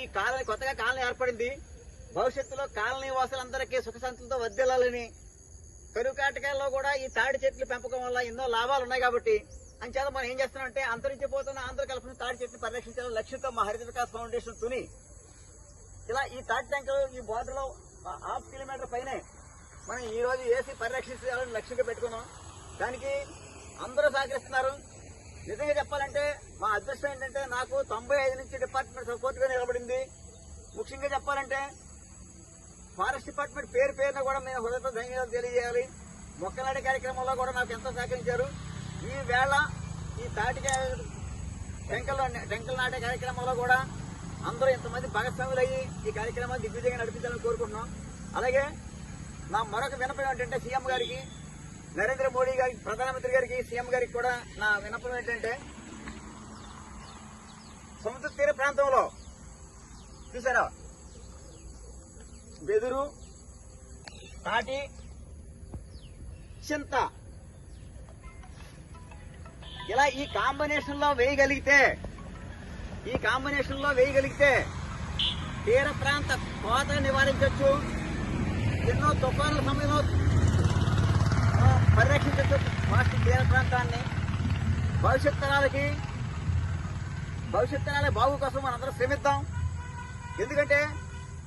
ఈ కాలనీ కొత్తగా కాలనీ ఏర్పడింది. భవిష్యత్తులో కాలనీ వాసులందరికీ సుఖశాంతులతో వర్దిల్లాలని కరుకాటకాల్లో కూడా ఈ తాడి చెట్లు పెంపకం వల్ల ఎన్నో లాభాలు ఉన్నాయి కాబట్టి అంచేత మనం ఏం చేస్తున్నామంటే అంతరించిపోతున్న ఆంధ్రకల్పన తాడి చెట్లు పరిరక్షించాలని లక్ష్యంతో మా హరిత వికాస్ ఫౌండేషన్ తుని ఇలా ఈ తాటి ట్యాంకులు ఈ బోర్డర్లో హాఫ్ కిలోమీటర్ పైనే మనం ఈ రోజు ఏసీ పరిరక్షించాలని లక్ష్యంగా పెట్టుకున్నాం. దానికి అందరూ సహకరిస్తున్నారు. నిజంగా చెప్పాలంటే మా అదృష్టం ఏంటంటే నాకు తొంభై ఐదు నుంచి డిపార్ట్మెంట్ సపోర్ట్గా నిలబడింది. ముఖ్యంగా చెప్పాలంటే ఫారెస్ట్ డిపార్ట్మెంట్ పేరు పేరున కూడా మేము హృదయతో ధన్యవాదాలు తెలియజేయాలి. మొక్కనాడే కార్యక్రమంలో కూడా నాకు ఎంతో సహకరించారు. ఈ వేళ ఈ తాటికాయ టెంకల్ టెంకల్ నాటే కార్యక్రమంలో కూడా అందరూ ఇంతమంది భాగస్వాములు అయ్యి ఈ కార్యక్రమాన్ని దిగ్విజయంగా నడిపించాలని కోరుకుంటున్నాం. అలాగే నా మరొక వినపడం ఏంటంటే సీఎం గారికి నరేంద్ర మోడీ గారికి ప్రధానమంత్రి గారికి సీఎం గారికి కూడా నా వినపం ఏంటంటే సముద్ర తీర ప్రాంతంలో చూసారా? వెదురు తాటి చింత. ఇలా ఈ కాంబినేషన్లో వేయగలిగితే ఈ కాంబినేషన్లో వేయగలిగితే తీర ప్రాంత కోత నివారించవచ్చు ఎన్నో తుఫానుల సమయంలో పరిరక్షించవచ్చు. ఫాస్ట్ తీర ప్రాంతాన్ని. భవిష్యత్ తరాలకి భవిష్యత్ తరాల బాగు కోసం మనందరం శ్రమిద్దాం. ఎందుకంటే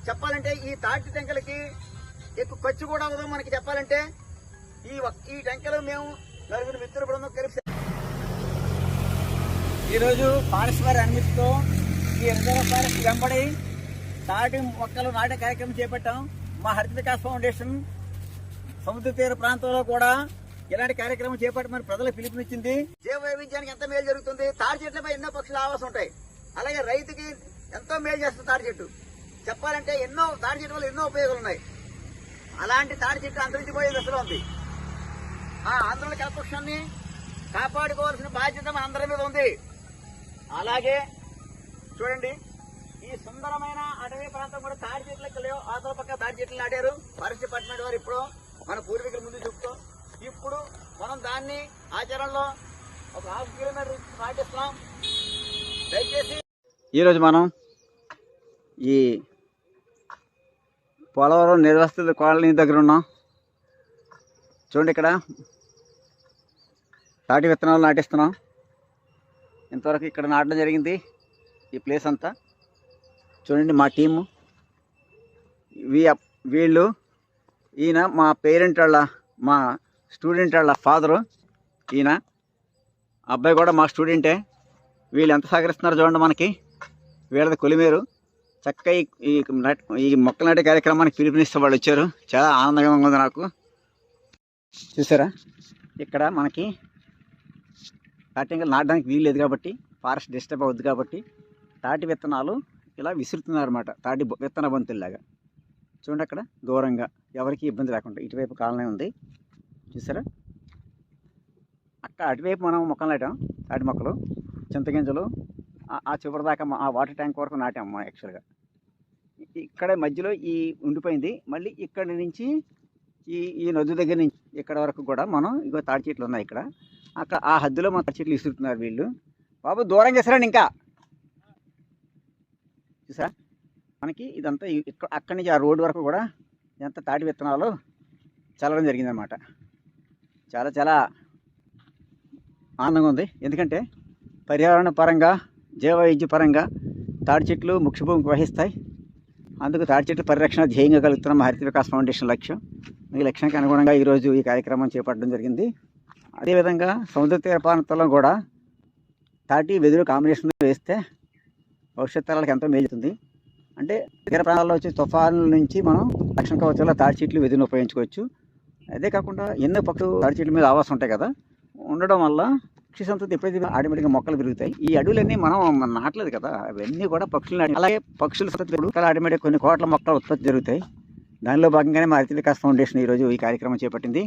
చెప్పాలంటే ఈ తాటి టెంకలకి ఎక్కువ ఖర్చు కూడా అవ్వదు మనకి చెప్పాలంటే. ఈ ఒక్- ఈ టెంకలు మేము నలుగురు మిత్రుల బృందం కలిపి ఈరోజు ఫారెస్ట్ అన్నిటితో ఈ రిజర్వ్ ఫారెస్ట్ వెంబడి తాటి మొక్కలు నాటే కార్యక్రమం చేపట్టాం. మా హరిత వికాస్ ఫౌండేషన్ సముద్ర తీర ప్రాంతంలో కూడా ఇలాంటి కార్యక్రమం చేపట్టమని ప్రజలకు పిలుపునిచ్చింది. జీవ వైవిధ్యానికి ఎంత మేలు జరుగుతుంది? తాడి చెట్లపై ఎన్నో పక్షులు ఆవాసం ఉంటాయి. అలాగే రైతుకి ఎంతో మేలు చేస్తుంది తాడి చెట్టు. చెప్పాలంటే ఎన్నో తాడి చెట్టు వల్ల ఎన్నో ఉపయోగాలు ఉన్నాయి. అలాంటి తాడి చెట్టు అంతరించిపోయే దశలో ఉంది. ఆ ఆంధ్రుల కలపక్షాన్ని కాపాడుకోవాల్సిన బాధ్యత మన అందరి మీద ఉంది. అలాగే చూడండి ఈ సుందరమైన అటవీ ప్రాంతం కూడా తాడి చెట్లకు లేవు ఆతల పక్క తాడి చెట్లు నాటారు. ఫారెస్ట్ డిపార్ట్మెంట్ వారు ఇప్పుడు మన పూర్వీకుల ముందు చెప్తూ ఇప్పుడు మనం దాన్ని ఆచరణలో ఒక హాఫ్ కిలోమీటర్ పాటిస్తున్నాం దయచేసి ఈరోజు మనం ఈ పోలవరం నిర్వసిత కాలనీ దగ్గర ఉన్నాం. చూడండి ఇక్కడ తాటి విత్తనాలు నాటిస్తున్నాం. ఇంతవరకు ఇక్కడ నాటడం జరిగింది ఈ ప్లేస్ అంతా. చూడండి మా టీము. వీ వీళ్ళు ఈయన మా పేరెంట్ వాళ్ళ మా స్టూడెంట్ వాళ్ళ ఫాదరు. ఈయన? అబ్బాయి కూడా మా స్టూడెంటే. వీళ్ళు ఎంత సహకరిస్తున్నారు చూడండి మనకి. వీళ్ళది కొలిమేరు. చక్కగా ఈ ఈ నట్- మొక్కలు నాటే కార్యక్రమానికి పిలుపునిస్తే వాళ్ళు వచ్చారు. చాలా ఆనందంగా ఉంది నాకు. చూసారా? ఇక్కడ మనకి తాటింగలు నాటడానికి వీలు లేదు కాబట్టి ఫారెస్ట్ డిస్టర్బ్ అవుద్ది కాబట్టి తాటి విత్తనాలు ఇలా విసురుతున్నారన్నమాట. తాటి బొ- విత్తన బంతుల్లాగా. చూడండి అక్కడ దూరంగా ఎవరికి ఇబ్బంది లేకుండా ఇటువైపు కాలనే ఉంది. చూసారా? అటువైపు మనం మొక్కలు నాటాం తాటి మొక్కలు చింతగింజలు ఆ- చివరి దాకా మా- ఆ వాటర్ ట్యాంక్ వరకు నాటాము యాక్చువల్గా. ఇక్కడ మధ్యలో ఈ ఉండిపోయింది. మళ్ళీ ఇక్కడ నుంచి ఈ ఈ నది దగ్గర నుంచి ఇక్కడ వరకు కూడా మనం ఇగో తాడి చెట్లు ఉన్నాయి ఇక్కడ. అక్కడ ఆ హద్దులో మన తాడి చెట్లు ఇస్తున్నారు వీళ్ళు. బాబు దూరం చేశారండి ఇంకా. చూసా మనకి ఇదంతా ఇక్కడ అక్కడి నుంచి ఆ రోడ్డు వరకు కూడా ఇదంతా తాటి విత్తనాలు చల్లడం జరిగిందనమాట చాలా చాలా ఆనందంగా ఉంది. ఎందుకంటే పర్యావరణ పరంగా జీవ వైద్య పరంగా తాడి చెట్లు ముఖ్య భూమికి వహిస్తాయి. అందుకు తాడి చెట్లు పరిరక్షణ ధ్యేయంగా కలుగుతున్న మా హరిత వికాస్ ఫౌండేషన్ లక్ష్యం. ఈ లక్ష్యానికి అనుగుణంగా ఈరోజు ఈ కార్యక్రమం చేపట్టడం జరిగింది. అదేవిధంగా సముద్ర తీర ప్రాంతంలో కూడా తాటి వెదురు కాంబినేషన్ వేస్తే భవిష్యత్ తరాలకు ఎంతో మేలుతుంది అంటే తీర ప్రాంతాల్లో వచ్చే తుఫానుల నుంచి మనం రక్షణ కవచంలో తాడి చెట్లు వెదురును ఉపయోగించుకోవచ్చు. అదే కాకుండా ఎన్నో పక్షులు తాడి చెట్ల మీద ఆవాసం ఉంటాయి కదా. ఉండడం వల్ల పక్షి సంతతి ఎప్పుడైతే ఆటోమేటిక్గా మొక్కలు పెరుగుతాయి. ఈ అడవులన్నీ మనం నాటలేదు కదా అవన్నీ కూడా పక్షులు అలాగే పక్షుల సంతతి పెరుగుతాయి ఆటోమేటిక్ కొన్ని కోట్ల మొక్కలు ఉత్పత్తి జరుగుతాయి. దానిలో భాగంగానే మా అతిథి వికాస్ ఫౌండేషన్ ఈరోజు ఈ కార్యక్రమం చేపట్టింది.